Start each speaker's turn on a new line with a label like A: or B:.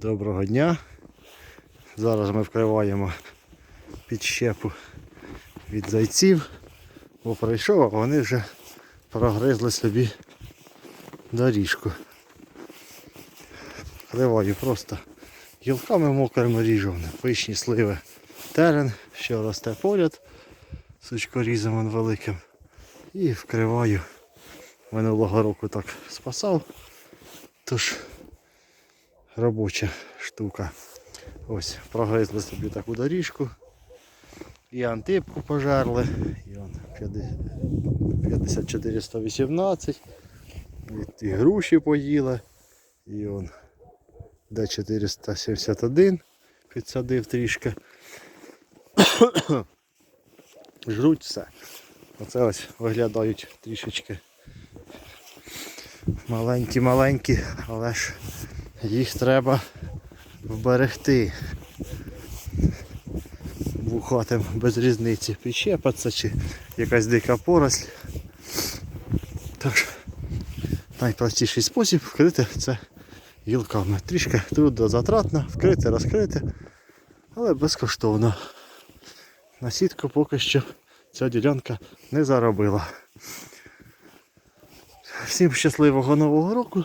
A: Доброго дня. Зараз ми вкриваємо підщепу від зайців, бо прийшов, а вони вже прогризли собі доріжку. Вкриваю просто гілками мокрими ріжу, пишні сливи. Терен, що росте поряд, сучкорізом великим. І вкриваю. Минулого року так спасав. Тож робоча штука. Ось, прогризли собі таку доріжку. І антипку пожерли. І он 54 118. І, і груші поїли. І он Д471 підсадив трішки. Жруть все. Оце ось виглядають трішечки маленькі-маленькі, але ж їх треба вберегти. Вухатим без різниці підщепаться чи якась дика поросль. Тож найпростіший спосіб вкрити це гілками. Трішки трудозатратно, вкрити, розкрити, але безкоштовно. На сітку поки що ця ділянка не заробила. Всім щасливого нового року.